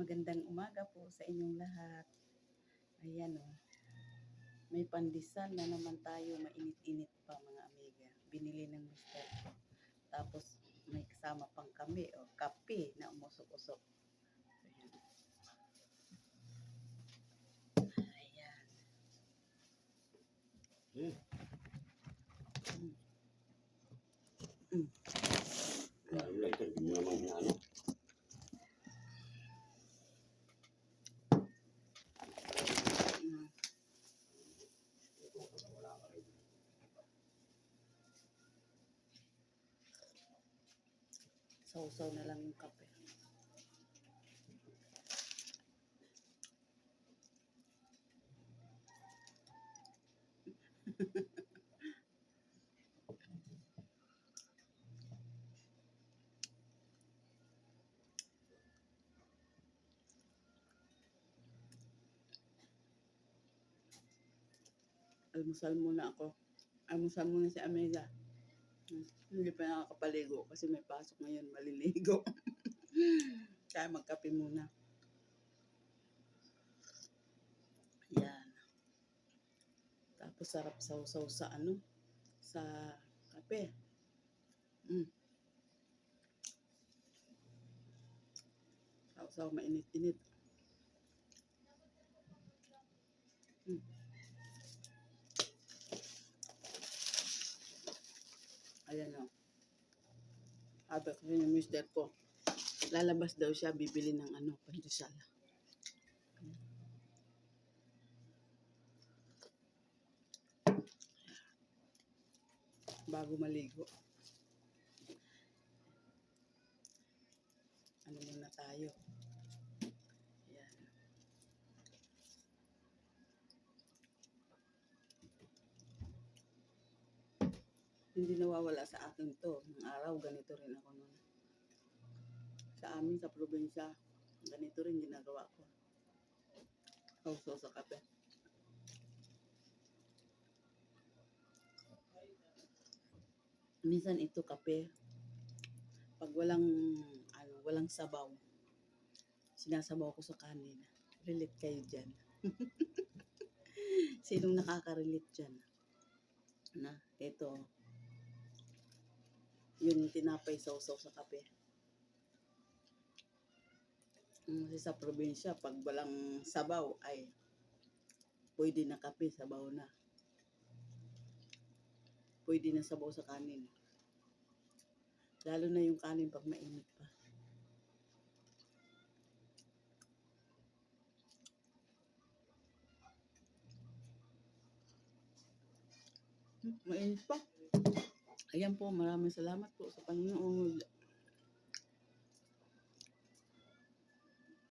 Magandang umaga po sa inyong lahat. Ayan o. May pandesal na naman tayo. Mainit-init pa mga amiga. Binili ng mister. Tapos may kasama pang kami o kape na umusok-usok. Ayan. Ayan. Hmm. Mm. Lalo lang ito, hindi mo naman ano. Mm. Wala ka rin. Sausaw na lang yung kape. Almusal muna ako. Almusal muna si Amelia. Hindi pa nakakapaligo kasi may pasok ngayon, maliligo. Kaya magkape muna. Yan. Tapos sarap sausaw sa ano? Sa kape. Mm. Sausaw mainit-init. Ayan o. Sabi ko yung mister ko, lalabas daw siya, bibili ng ano, pandesal. Bago maligo. Ano muna tayo? Ayan. Hindi nawawala sa akin to. Ng araw, ganito rin ako nun. Sa amin, sa probinsya, ganito rin ginagawa ko. Kauso sa kape. Minsan ito kape. Pag walang, ano, walang sabaw, sinasabaw ko sa kanin. Relate kayo dyan. Sinong nakaka-relate dyan? Na, ito, yung tinapay sausaw sa kape. Kasi sa probinsya, pag walang sabaw, ay pwede na kape, sabaw na. Pwede na sabaw sa kanin. Lalo na yung kanin pag mainit pa. Hmm, Mainit pa. Ayan po, maraming salamat po sa Panginoon.